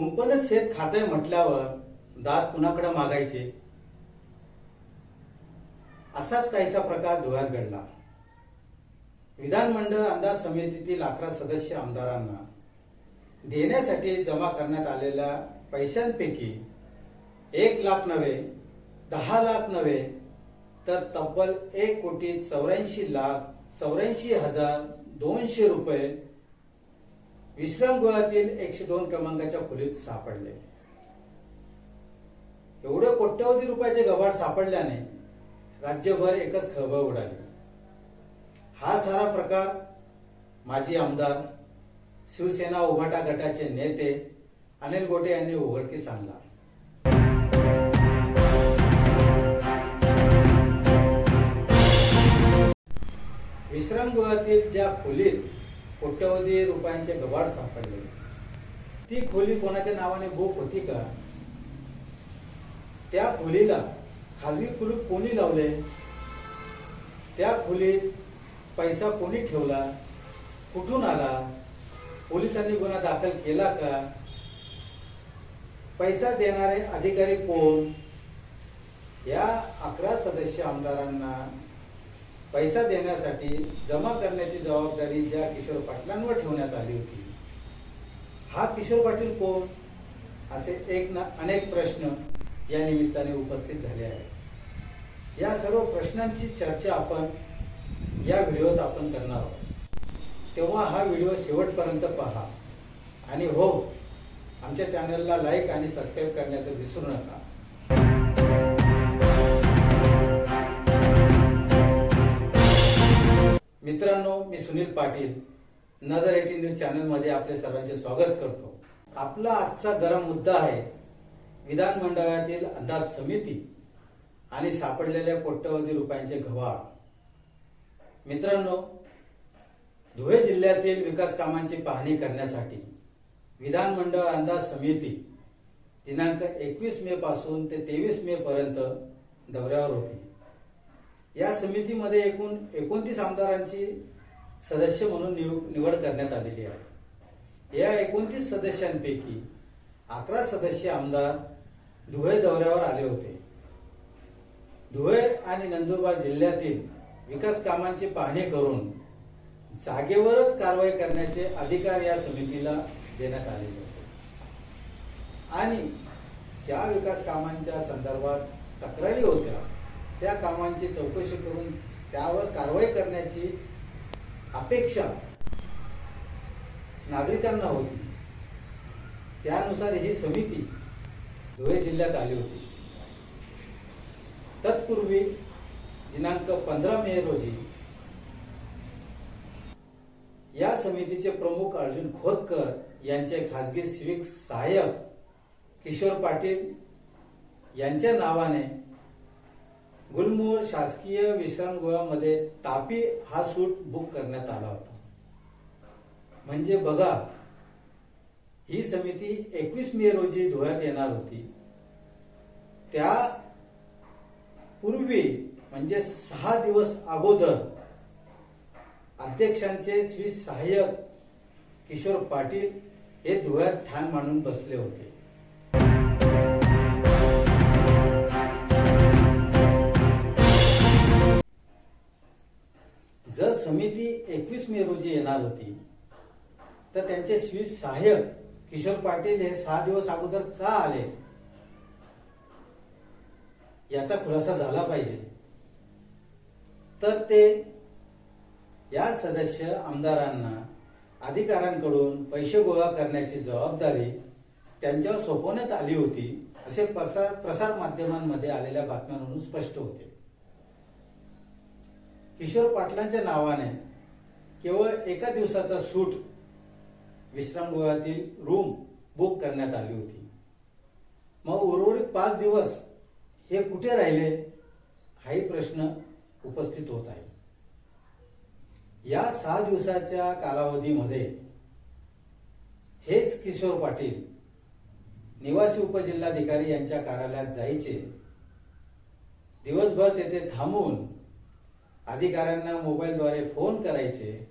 कुंपणच शेत खातंय म्हटल्यावर दात कुणाकडे मागायचे? असाच काहीसा प्रकार धुळ्यात घडला. विधानमंडळ अंदाज समितीतील अकरा सदस्य आमदारांना देण्यासाठी जमा करण्यात आलेल्या पैशांपैकी एक लाख नव्हे दहा लाख नव्हे तर तब्बल एक कोटी चौऱ्याऐंशी लाख चौऱ्याऐंशी हजार दोनशे रुपये विश्रामगृहातील एकशे दोन क्रमांकाच्या खोलीत सापडले. एवढे कोट्यवधी रुपयाचे गबाड सापडल्याने राज्यभर एकच खळबळ उडाली. हा सारा प्रकार माजी आमदार शिवसेना उभाटा गटाचे नेते अनिल गोटे यांनी उघडकीस आणला. विश्रामगृहातील ज्या खोलीत कोट्यवधी रुपयांचे गबाड सापडले. ती खोली कोणाच्या नावाने बुक होती का? त्या खोलीला खाजगी कुलूप कोणी लावले? त्या खोलीत पैसा कोणी ठेवला? कुठून आला? पोलिसांनी गुन्हा दाखल केला का? पैसा देणारे अधिकारी कोण? या अकरा सदस्य आमदारांना पैसा देण्यासाठी जमा करण्याची जबाबदारी ज्या किशोर पाटलांवर ठेवण्यात आली होती. हा किशोर पाटील कोण? असे एक ना अनेक प्रश्न या निमित्ताने उपस्थित झाले आहेत. या सर्व प्रश्नांची चर्चा आपण या व्हिडिओत आपण करणार आहोत. तेव्हा हा व्हिडिओ शेवटपर्यंत पहा. आणि हो आमच्या चॅनलला लाईक आणि सबस्क्राईब करण्याचं विसरू नका. मित्रांनो मी सुनील पाटील नजर एटीन न्यूज चॅनलमध्ये आपले सर्वांचे स्वागत करतो. आपला आजचा गरम मुद्दा आहे विधानमंडळातील अंदाज समिती आणि सापडलेल्या कोट्यवधी रुपयांचे गव्हाळ. मित्रांनो धुळे जिल्ह्यातील विकास कामांची पाहणी करण्यासाठी विधानमंडळ अंदाज समिती दिनांक एकवीस मे पासून ते तेवीस मे पर्यंत दौऱ्यावर होती. या समितीमध्ये एकूण एकोणतीस आमदारांची सदस्य म्हणून निव- निवड करण्यात आलेली आहे. या एकोणतीस सदस्यांपैकी अकरा सदस्य आमदार धुळे दौऱ्यावर आले होते. धुळे आणि नंदुरबार जिल्ह्यातील विकास कामांची पाहणी करून जागेवरच कारवाई करण्याचे अधिकार या समितीला देण्यात आलेले होते. आणि ज्या विकास कामांच्या संदर्भात तक्रारी होत्या त्या कामांची चौकशी करून त्यावर कारवाई करण्याची अपेक्षा नागरिकांना होती. त्यानुसार ही समिती धुळे जिल्ह्यात आली होती. तत्पूर्वी दिनांक पंधरा मे रोजी या समितीचे प्रमुख अर्जुन खोतकर यांचे खासगी सिविक सहाय्यक किशोर पाटील यांच्या नावाने गुलमोहर शासकीय विश्रामगृहामध्ये तापी हा सूट बुक करण्यात आला होता. म्हणजे बघा ही समिती एकवीस मे रोजी धुळ्यात येणार होती. त्या पूर्वी म्हणजे सहा दिवस अगोदर अध्यक्षांचे श्री सहाय्यक किशोर पाटील हे धुळ्यात ठाण मांडून बसले होते. रोजी येणार होती. तर त्यांचे श्री सहाय्यक किशोर पाटील हे सहा दिवस अगोदर का आले? याचा खुलासा झाला पाहिजे. तर ते या सदस्य आमदारांना अधिकाऱ्यांकडून पैसे गोळा करण्याची जबाबदारी त्यांच्यावर सोपवण्यात आली होती असे प्रसार प्रसार माध्यमांमध्ये आलेल्या बातम्यांवरून स्पष्ट होते. किशोर पाटलांच्या नावाने केवळ एका दिवसाचा सूट विश्रामगृहातील रूम बुक करण्यात आली होती. मग उर्वरित पाच दिवस हे कुठे राहिले हाही प्रश्न उपस्थित होत आहे. या सहा दिवसाच्या कालावधीमध्ये हेच किशोर पाटील निवासी उपजिल्हाधिकारी यांच्या कार्यालयात जायचे. दिवसभर तेथे थांबून अधिकाऱ्यांना मोबाईलद्वारे फोन करायचे.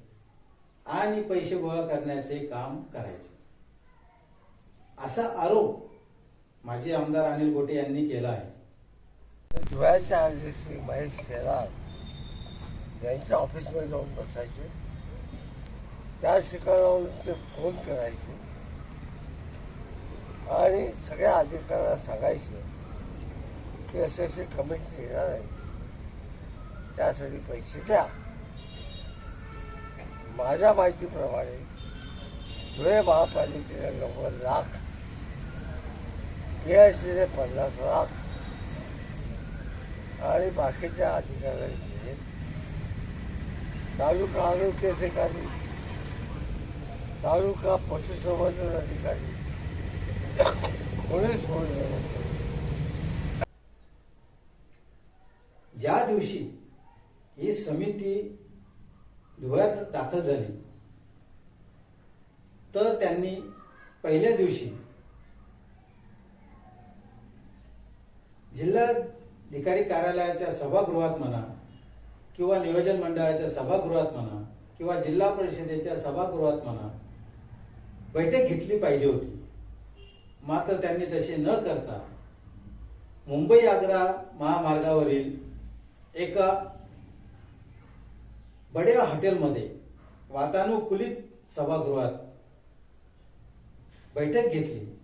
आणि पैसे गोळा करण्याचे काम करायचे. असा आरोप माजी आमदार अनिल गोटे यांनी केला आहे. धुळ्याच्या आधी श्री महेश शेलार यांच्या ऑफिसमध्ये जाऊन बसायचे. त्या ठिकाणाहून ते फोन करायचे. आणि सगळ्या अधिकाऱ्यांना सांगायचे की असे असे कमिटी येणार आहे त्यासाठी पैसे द्या. माझ्या माहितीप्रमाणे धुळे महापालिकेला नव्वद लाख के आय सीने पन्नास लाख आणि बाकीच्या अधिकाऱ्यांचे तालुका आरोग्य अधिकारी तालुका पशुसंवर्धन अधिकारी कोणीच ज्या दिवशी ही समिती धुळ्यात दाखल झाली. तर त्यांनी पहिल्या दिवशी जिल्हाधिकारी कार्यालयाच्या सभागृहात म्हणा किंवा नियोजन मंडळाच्या सभागृहात म्हणा किंवा जिल्हा परिषदेच्या सभागृहात म्हणा बैठक घेतली पाहिजे होती. मात्र त्यांनी तसे न करता मुंबई आग्रा महामार्गावरील एका बड्या हॉटेलमध्ये वातानुकूलित सभागृहात बैठक घेतली.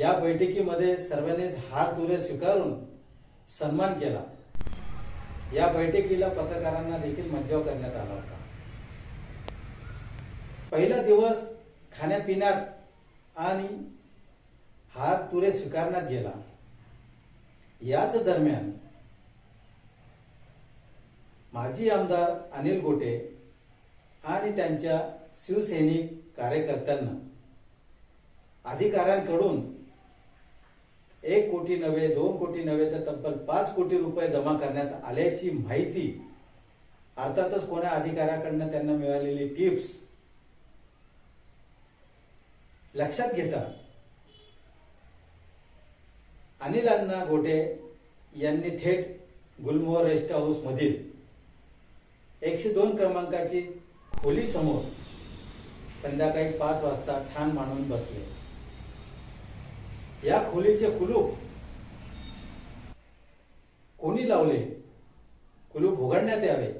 या बैठकीमध्ये सर्वांनीच हार तुरे स्वीकारून सन्मान केला. या बैठकीला पत्रकारांना देखील मज्जाव करण्यात आला होता. पहिला दिवस खाण्यापिण्यात आणि हार तुरे स्वीकारण्यात गेला. याच दरम्यान माजी आमदार अनिल गोटे आणि त्यांच्या शिवसैनिक कार्यकर्त्यांना. अधिकाऱ्यांकडून एक कोटी नव्हे दोन कोटी नव्हे तर तब्बल पाच कोटी रुपये जमा करण्यात आल्याची माहिती अर्थातच कोण्या अधिकाऱ्याकडनं त्यांना मिळालेली टिप्स लक्षात घेता. अनिल अण्णा गोटे यांनी थेट गुलमोहर रेस्ट हाऊस मधील एकशे दोन क्रमांकाची खोली समोर संध्याकाळी पाच वाजता ठाण मांडून बसले. या खोलीचे कुलूप कोणी लावले? कुलूप उघडण्यात यावे.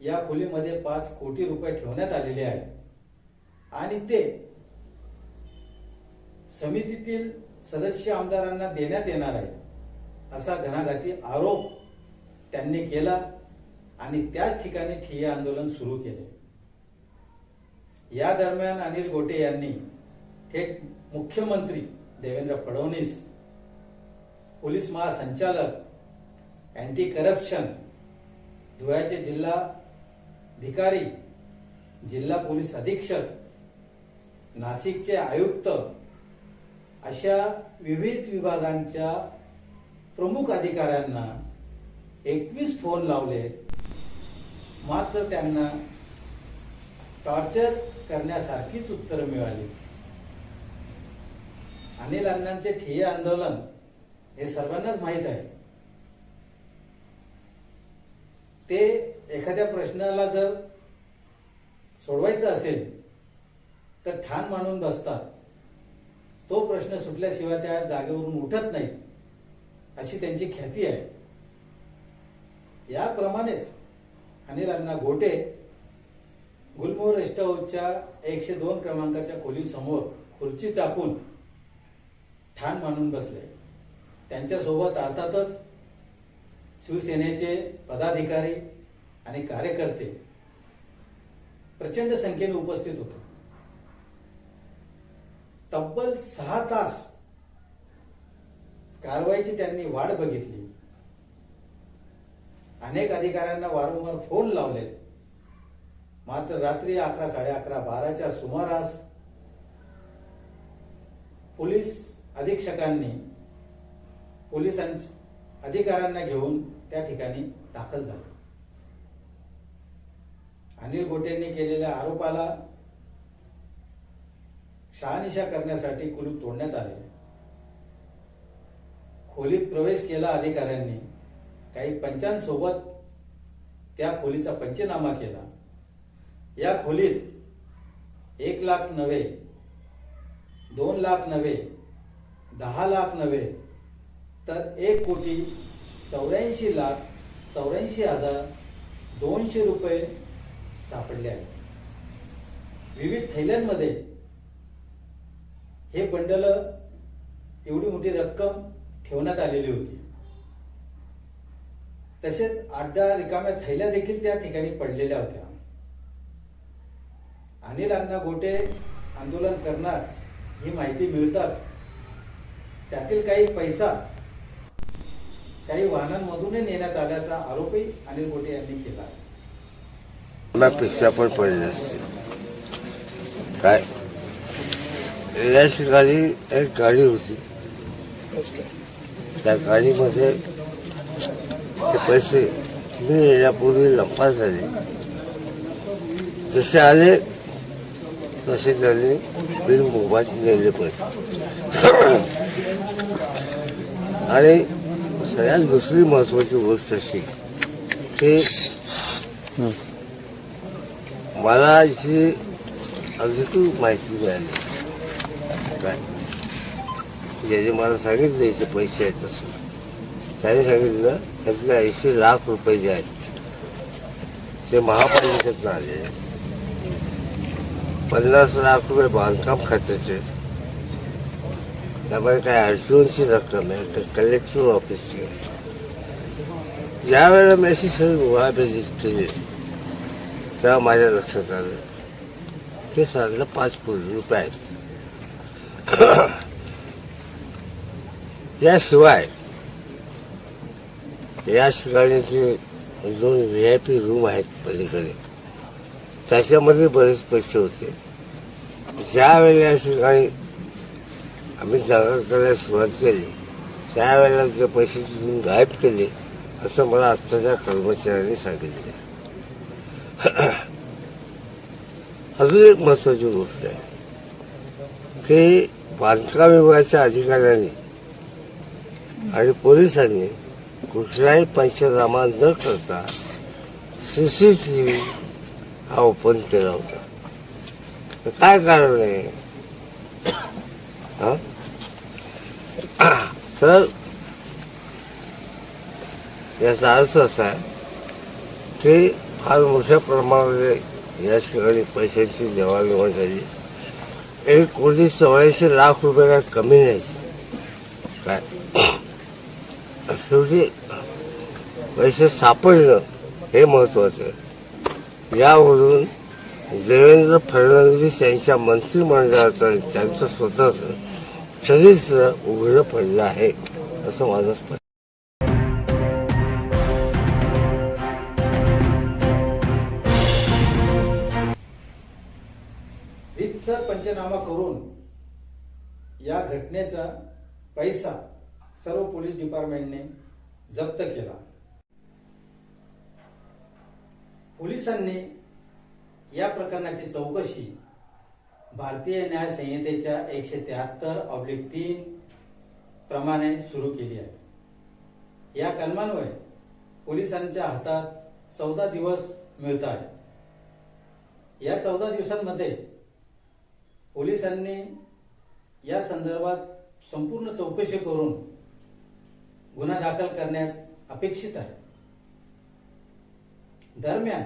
या खोलीमध्ये पाच कोटी रुपये ठेवण्यात आलेले आहेत. आणि ते समितीतील सदस्य आमदारांना देण्यात येणार आहे असा घणाघाती आरोप त्यांनी केला. आणि त्याच ठिकाणी ठिय्या आंदोलन सुरू केले. या दरम्यान अनिल गोटे यांनी थेट मुख्यमंत्री देवेंद्र फडणवीस पोलीस महासंचालक अँटी करप्शन धुळ्याचे जिल्हाधिकारी जिल्हा पोलीस अधीक्षक नाशिकचे आयुक्त अशा विविध विभागांच्या प्रमुख अधिकाऱ्यांना एकवीस फोन लावले. मात्र त्यांना टॉर्चर करण्यासारखीच उत्तरं मिळाली. अनिल अण्णांचे ठिय्या आंदोलन हे सर्वांनाच माहीत आहे. ते एखाद्या प्रश्नाला जर सोडवायचं असेल तर ठाण मांडून बसतात. तो प्रश्न सुटल्याशिवाय त्या जागेवरून उठत नाही अशी त्यांची ख्याती आहे. याप्रमाणेच अनिल अण्णा घोटे. गुलमोहर रेस्ट हाऊसच्या एकशे दोन क्रमांकाच्या खोलीसमोर खुर्ची टाकून ठाण मानून बसले. त्यांच्यासोबत अर्थातच शिवसेनेचे पदाधिकारी आणि कार्यकर्ते प्रचंड संख्येने उपस्थित होते. तब्बल सहा तास कारवाईची त्यांनी वाट बघितली. अनेक अधिकाऱ्यांना वारंवार फोन लावले मात्र रात्री अकरा साडे अकरा बाराच्या सुमारास पोलीस अधीक्षकांनी पोलिसां अधिकाऱ्यांना घेऊन त्या ठिकाणी दाखल झाले. अनिल गोटेंनी केलेल्या आरोपाला शहानिशा करण्यासाठी कुलूप तोडण्यात आले. खोलीत प्रवेश केला अधिकाऱ्यांनी. काही पंचांसोबत त्या खोलीचा पंचनामा केला. या खोलीत एक लाख नव्हे दोन लाख नव्हे दहा लाख नव्हे तर एक कोटी चौऱ्याऐंशी लाख चौऱ्याऐंशी हजार दोनशे रुपये सापडले आहेत. विविध थैल्यांमध्ये हे बंडल एवढी मोठी रक्कम ठेवण्यात आलेली होती. तसेच आठ दहा रिकाम्या थैल्या देखील त्या ठिकाणी पडलेल्या होत्या. अनिल अण्णा गोटे आंदोलन करणार ही माहिती मिळताच त्यातील काही पैसा काही वाहनांमधूनही नेण्यात आल्याचा आरोपही अनिल गोटे यांनी केला. आहे पिशव्या पण पडले असते काय? या ठिकाणी एक गाडी होती. त्या गाडीमध्ये ते पैसे मी येण्यापूर्वी लंपास झाले जसे आले तसे त्यांनी बिल मोबाईल नेले पैसे आणि सगळ्यात दुसरी महत्वाची गोष्ट अशी की मला जी अगदी माहिती मिळाली काय ज्याने मला सांगितलं याचे पैसे आहेत असं त्याने सांगितलं त्यातले ऐंशी लाख रुपये जे आहेत ते महापालिकेतनं आले पन्नास लाख रुपये बांधकाम खात्याचे. त्यामध्ये काय अर्जुनची रक्कम आहे तर कलेक्टर ऑफिसची. आहे. ज्या वेळेला मी केली तेव्हा माझ्या लक्षात आलं की साधारण पाच कोटी रुपये आहेत. याशिवाय या ठिकाणी दोन व्ही आय पी रूम आहेत पलीकडे. त्याच्यामध्ये बरेच पैसे होते. ज्यावेळेला या ठिकाणी आम्ही जागा करायला सुरुवात केली त्यावेळेला ते पैसे तिथून गायब केले असं मला आत्ताच्या कर्मचाऱ्यांनी सांगितले. अजून एक महत्वाची गोष्ट आहे. की बांधकाम विभागाच्या अधिकाऱ्यांनी आणि पोलिसांनी कुठलाही पंचनामा न करता सीसी टी व्ही हा ओपन केला होता. तर काय कारण आहे? हा? तर याचा अर्थ असा आहे की फार मोठ्या प्रमाणामध्ये या ठिकाणी पैशांची देवाणघेवाण झाली. एक कोटी चौऱ्याऐंशी लाख रुपये काय कमी नाही. काय? शेवटी पैसे सापडणं हे महत्वाचं आहे. यावरून देवेंद्र फडणवीस यांच्या मंत्रिमंडळाचं त्यांचं स्वतःचं चरित्र उघडं पडलं आहे असं माझं स्पष्ट पंचनामा करून या घटनेचा पैसा सर्व पोलीस डिपार्टमेंटने जप्त केला. पोलिसांनी या प्रकरणाची चौकशी भारतीय न्याय संहितेच्या एकशे त्र्याहत्तर ऑब्लिक तीन प्रमाणे सुरू केली आहे. या कलमान्वये पोलिसांच्या हातात चौदा दिवस मिळत आहे या चौदा दिवसांमध्ये पोलिसांनी या संदर्भात संपूर्ण चौकशी करून गुन्हा दाखल करण्यात अपेक्षित आहे. दरम्यान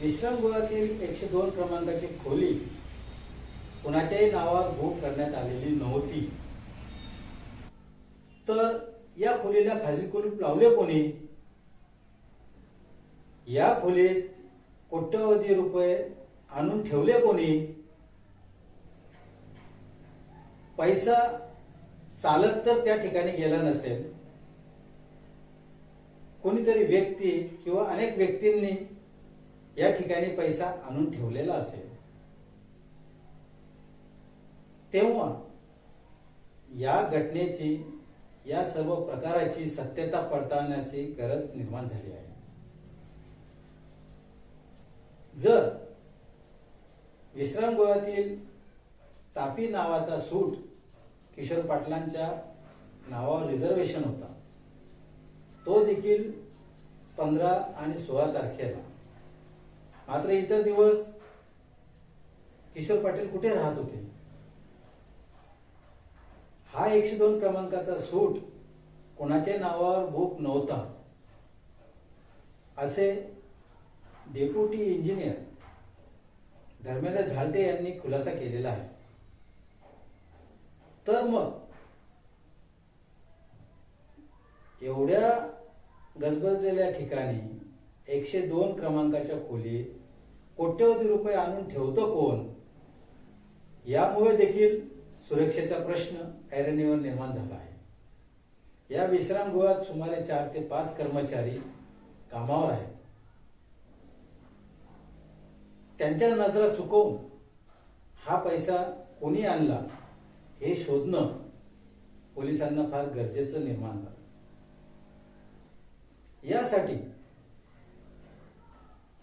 विश्रामगृहातील एकशे दोन क्रमांकाची खोली कुणाच्याही नावावर बुक करण्यात आलेली नव्हती. तर या खोलीला खाजगी कुलूप लावले कोणी? या खोलीत कोट्यवधी रुपये आणून ठेवले कोणी? पैसा चालत तर त्या ठिकाणी गेला नसेल कोणीतरी व्यक्ती किंवा अनेक व्यक्तींनी या ठिकाणी पैसा आणून ठेवलेला असेल तेव्हा या घटनेची या सर्व प्रकाराची सत्यता पडताळण्याची गरज निर्माण झाली आहे. जर विश्रामगृहातील तापी नावाचा सूट किशोर पाटलांच्या नावावर रिझर्वेशन होता. तो देखील पंधरा आणि सोळा तारखेला. मात्र इतर दिवस किशोर पाटील कुठे राहत होते? हा एकशे दोन क्रमांकाचा सूट कोणाच्या नावावर बुक नव्हता असे डेप्युटी इंजिनियर धर्मेंद्र झालटे यांनी खुलासा केलेला आहे. तर मग एवढ्या गजबजलेल्या ठिकाणी एकशे दोन क्रमांकाच्या खोलीत कोट्यवधी रुपये आणून ठेवतो कोण? यामुळे देखील सुरक्षेचा प्रश्न ऐरणीवर निर्माण झाला आहे. या विश्रामगृहात सुमारे चार ते पाच कर्मचारी कामावर आहेत. त्यांच्या नजरा चुकवून हा पैसा कोणी आणला? हे शोधणं पोलिसांना फार गरजेचं निर्माण झालं. यासाठी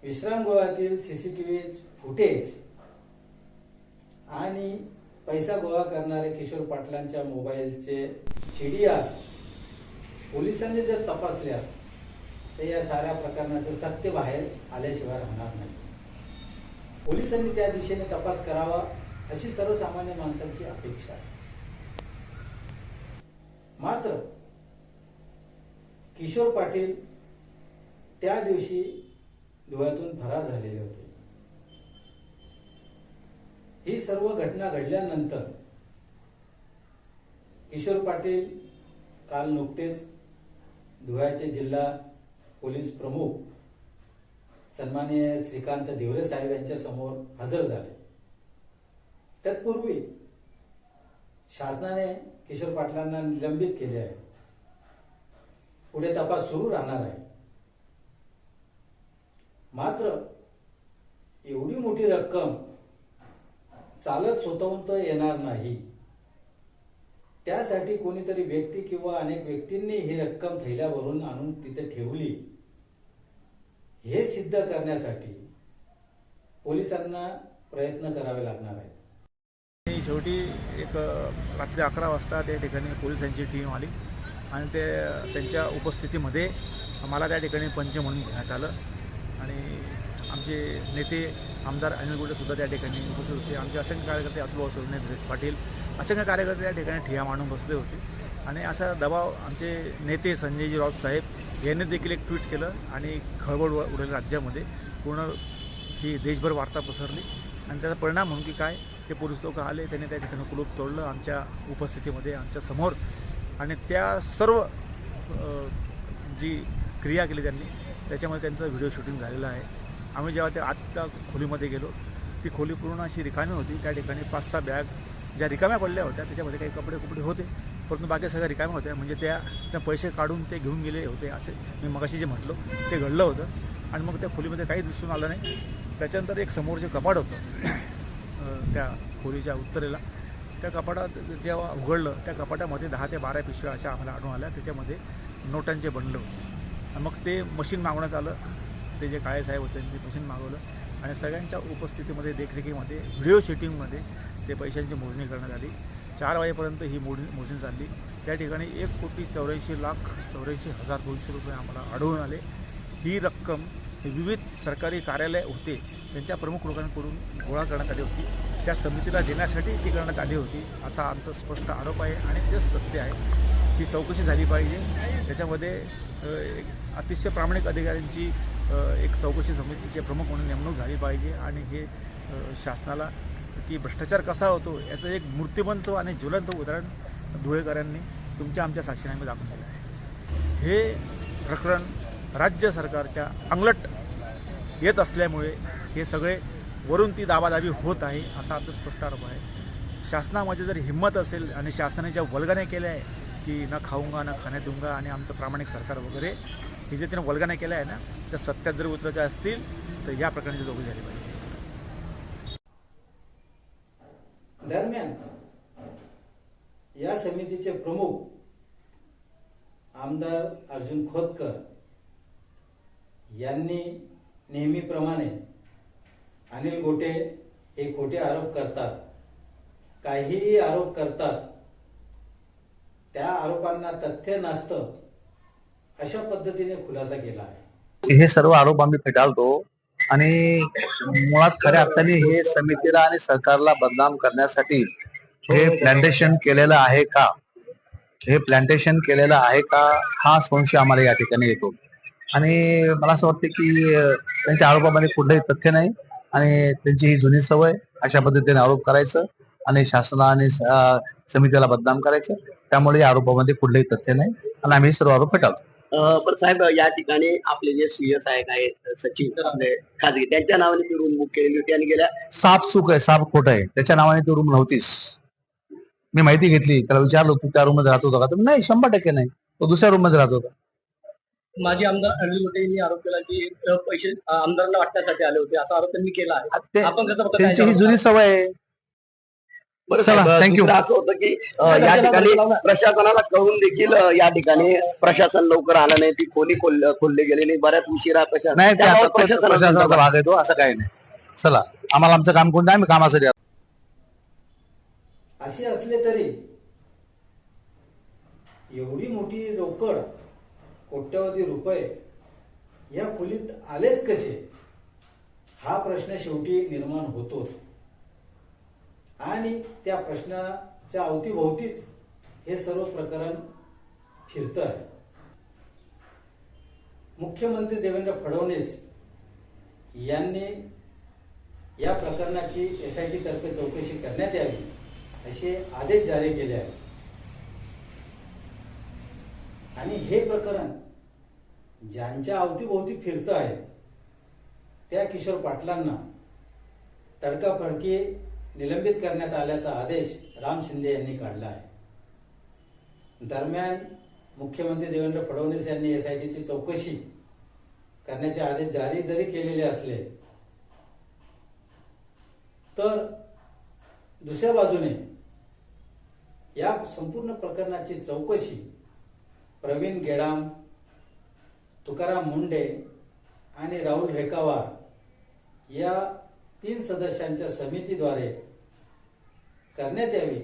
विश्रामगृहातील सीसीटीव्ही फुटेज आणि पैसा गोळा करणारे किशोर पाटलांच्या मोबाईलचे सीडीआर पोलिसांनी जर तपासल्यास तर या साऱ्या प्रकरणाचं सत्य बाहेर आल्याशिवाय राहणार नाही. पोलिसांनी त्या दिशेने तपास करावा. अशी सर्वसामान्य माणसांची अपेक्षा आहे. मात्र किशोर पाटील त्या दिवशी धुळ्यातून फरार झालेले होते. ही सर्व घटना घडल्यानंतर किशोर पाटील काल नुकतेच धुळ्याचे जिल्हा पोलीस प्रमुख सन्माननीय श्रीकांत देवरे साहेब यांच्या समोर हजर झाले. तत्पूर्वी शासनाने किशोर पाटलांना निलंबित केले आहे. पुढे तपास सुरू राहणार आहे. मात्र एवढी मोठी रक्कम चालत स्वतःहून तर येणार नाही. त्यासाठी कोणीतरी व्यक्ती किंवा अनेक व्यक्तींनी ही रक्कम थैल्यावरून आणून तिथे ठेवली. हे सिद्ध करण्यासाठी पोलिसांना प्रयत्न करावे लागणार आहेत. आणि शेवटी एक रात्री अकरा वाजता त्या ठिकाणी पोलिसांची टीम आली आणि ते त्यांच्या उपस्थितीमध्ये मला त्या ठिकाणी पंच म्हणून घेण्यात आलं. आणि आमचे नेते आमदार अनिल गुडेसुद्धा त्या ठिकाणी उपस्थित होते. आमचे असंख्य कार्यकर्ते अतुल सोडणे दिनेश पाटील असंख्य कार्यकर्ते त्या ठिकाणी ठिया मांडून बसले होते. आणि असा दबाव आमचे नेते संजयजी राऊत साहेब यांनी देखील एक ट्विट केलं आणि खळबळ उडेल राज्यामध्ये. पूर्ण ही देशभर वार्ता पसरली. आणि त्याचा परिणाम म्हणून की काय? ते पोलीस लोक आले त्यांनी त्या ठिकाणी कुलूप तोडलं आमच्या उपस्थितीमध्ये आमच्यासमोर. आणि त्या सर्व जी क्रिया केली त्यांनी त्याच्यामध्ये त्यांचं व्हिडिओ शूटिंग झालेलं आहे. आम्ही जेव्हा त्या आत्ता खोलीमध्ये गेलो ती खोली पूर्ण अशी रिकामी होती. त्या ठिकाणी पाच सहा बॅग ज्या रिकाम्या पडल्या होत्या त्याच्यामध्ये काही कपडे कुपडे होते परंतु बाकी सगळ्या रिकाम्या होत्या. म्हणजे त्या त्या पैसे काढून ते घेऊन गेले होते असे मी मगाशी जे म्हटलो ते घडलं होतं. आणि मग त्या खोलीमध्ये काही दिसून आलं नाही. त्याच्यानंतर एक समोर जे कपाट होतं. त्या खोलीच्या उत्तरेला. त्या कपाटात जेव्हा उघडलं त्या कपाटामध्ये दहा ते बारा पिशव्या अशा आम्हाला आढळून आल्या. त्याच्यामध्ये नोटांचे बंडल. मग ते मशीन मागवण्यात आलं. ते जे काळे साहेब होते ते मशीन मागवलं. आणि सगळ्यांच्या उपस्थितीमध्ये देखरेखीमध्ये व्हिडिओ शूटिंगमध्ये ते पैशांची मोजणी करण्यात आली. चार वाजेपर्यंत ही मोड मोजणी चालली. त्या ठिकाणी एक कोटी चौऱ्याऐंशी लाख चौऱ्याऐंशी हजार दोनशे रुपये आम्हाला आढळून आले. ही रक्कम हे विविध सरकारी कार्यालय होते. त्यांच्या प्रमुख लोकांकडून गोळा करण्यात आली होती. त्या समितीला देण्यासाठी ती करण्यात आली होती असा आमचा स्पष्ट आरोप आहे आणि तेच सत्य आहे. ही चौकशी झाली पाहिजे. त्याच्यामध्ये एक अतिशय प्रामाणिक अधिकाऱ्यांची एक चौकशी समितीचे प्रमुख म्हणून नेमणूक झाली पाहिजे आणि हे शासनाला की भ्रष्टाचार कसा होतो याचं एक मूर्तिमंत आणि ज्वलंत उदाहरण धुळेकरांनी तुमच्या आमच्या साक्षीने दाखवून दिलं आहे. हे प्रकरण राज्य सरकारच्या अंगलट येत असल्यामुळे हे सगळे वरून ती दाबादाबी होत आहे असा आमचा स्पष्ट आरोप आहे. शासनामध्ये जर हिंमत असेल आणि शासनाने ज्या वल्गाने केल्या आहे की न खाऊंगा न खाण्या दूंगा आणि आमचं प्रामाणिक सरकार वगैरे हे जे तिने वल्गाने केलं आहे ना त्या सत्यात जर उतरायच्या असतील तर या प्रकारची चौकशी झाली पाहिजे. दरम्यान या समितीचे प्रमुख आमदार अर्जुन खोतकर यांनी नेहमीप्रमाणे अनिल गोटे हे खोटे आरोप करतात. काहीही आरोप करतात. त्या आरोपांना तथ्य नसतं. अशा पद्धतीने खुलासा केला आहे. हे सर्व आरोप आम्ही फेटाळतो आणि मुळात खऱ्या अर्थाने हे समितीला आणि सरकारला बदनाम करण्यासाठी हे प्लांटेशन केलेलं आहे का? हे प्लांटेशन केलेलं आहे का? हा संशय आम्हाला या ठिकाणी येतो. आणि मला असं वाटतं की त्यांच्या आरोपामध्ये कुठलंही तथ्य नाही. आणि त्यांची ही जुनी सवय अशा पद्धतीने आरोप करायचं आणि शासना आणि अं, समितीला बदनाम करायचं. त्यामुळे या आरोपामध्ये कुठलंही तथ्य नाही आणि आम्ही सर्व आरोप फेटाळतो. पण साहेब या ठिकाणी आपले जे सीएस आहेत आहेत सचिन आपले खाजगी त्यांच्या नावाने ती रूम बुक केलेली होती आणि गेल्या साप चूक आहे साप खोट आहे. त्याच्या नावाने ती रूम नव्हतीच. मी माहिती घेतली त्याला विचारलो तू त्या रूममध्ये राहत होता का? तर नाही शंभर टक्के नाही. तो दुसऱ्या रूममध्ये राहत होता. माजी आमदार अनिल गोटे यांनी आरोप केला की पैसे आमदारांना वाटण्यासाठी आले होते. असा आरोप त्यांनी केला आहे. आपण कसं बघता त्यांची ही? जुनी सवय आहे. असं होतं की या ठिकाणी प्रशासनाला कळून देखील या ठिकाणी प्रशासन लवकर आलं नाही. ती खोली खोल- खोलली गेली नाही बऱ्याच उशिरा प्रशासनाचा भाग आहे तो. असं काही नाही. चला आम्हाला आमचं काम कोणतं? आम्ही कामासाठी आलो. असे असले तरी एवढी मोठी रोकड कोट्यवधी रुपये या खोलीत आलेच कसे? हा प्रश्न शेवटी निर्माण होतोच. आणि त्या प्रश्नाच्या अवतीभोवतीच हे सर्व प्रकरण फिरत आहे. मुख्यमंत्री देवेंद्र फडणवीस यांनी या प्रकरणाची एस आय टी तर्फे चौकशी करण्यात यावी असे आदेश जारी केले आहेत. आणि हे प्रकरण ज्यांच्या अवतीभोवती फिरतं आहे त्या किशोर पाटलांना तडकाफडकी निलंबित करण्यात आल्याचा आदेश राम शिंदे यांनी काढला आहे. दरम्यान मुख्यमंत्री देवेंद्र फडणवीस यांनी एस आय टीची चौकशी करण्याचे आदेश जारी जरी केलेले असले तर दुसऱ्या बाजूने या संपूर्ण प्रकरणाची चौकशी प्रवीण गेडाम तुकाराम मुंडे आणि राहुल रेखावार या तीन सदस्यांच्या समितीद्वारे करण्यात यावी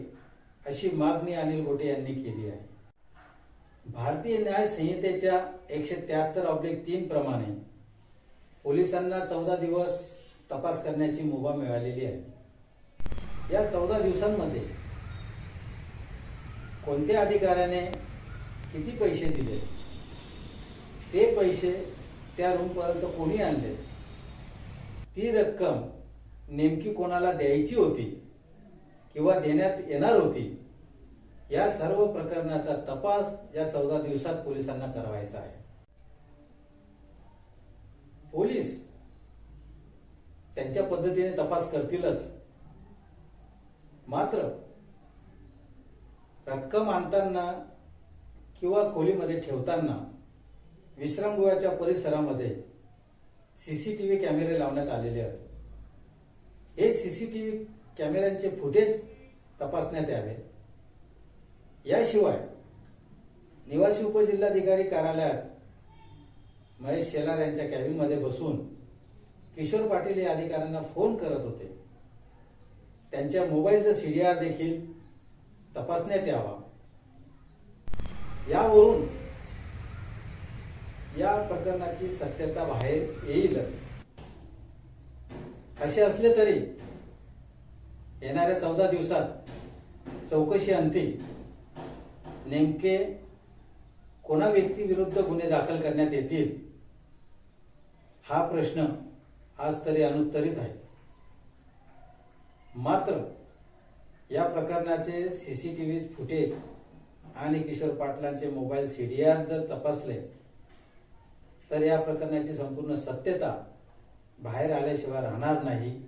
अशी मागणी अनिल गोटे यांनी केली आहे. भारतीय न्याय संहितेच्या एकशे त्र्याहत्तर ऑब्लिक तीन प्रमाणे पोलिसांना चौदा दिवस तपास करण्याची मुभा मिळालेली आहे. या चौदा दिवसांमध्ये कोणत्या अधिकाऱ्याने किती पैसे दिले? ते पैसे त्या रूमपर्यंत कोणी आणले? ती रक्कम नेमकी कोणाला द्यायची होती किंवा देण्यात येणार होती? या सर्व प्रकरणाचा तपास या चौदा दिवसात पोलिसांना करावायचा आहे. पोलीस त्यांच्या पद्धतीने तपास करतीलच. मात्र रक्कम आणताना किंवा खोलीमध्ये ठेवताना विश्रामगृहाच्या परिसरामध्ये सीसीटीव्ही कॅमेरे लावण्यात आलेले आहेत. हे सीसीटीव्ही कॅमेऱ्यांचे फुटेज तपासण्यात यावे. याशिवाय निवासी उपजिल्हाधिकारी कार्यालयात महेश शेलार यांच्या कॅबिनमध्ये बसून किशोर पाटील या अधिकाऱ्यांना फोन करत होते. त्यांच्या मोबाईलचा सीडीआर देखील तपासण्यात यावा. यावरून या प्रकरणाची सत्यता बाहेर येईलच. असे असले तरी येणाऱ्या चौदा दिवसात चौकशी अंती नेमके कोणा व्यक्तीविरुद्ध गुन्हे दाखल करण्यात येतील? हा प्रश्न आज तरी अनुत्तरित आहे. मात्र या प्रकरणाचे सीसीटीव्ही फुटेज आणि किशोर पाटलांचे मोबाईल सीडीआर जर तपासले तर या प्रकरणाची संपूर्ण सत्यता बाहेर आल्याशिवाय राहणार नाही.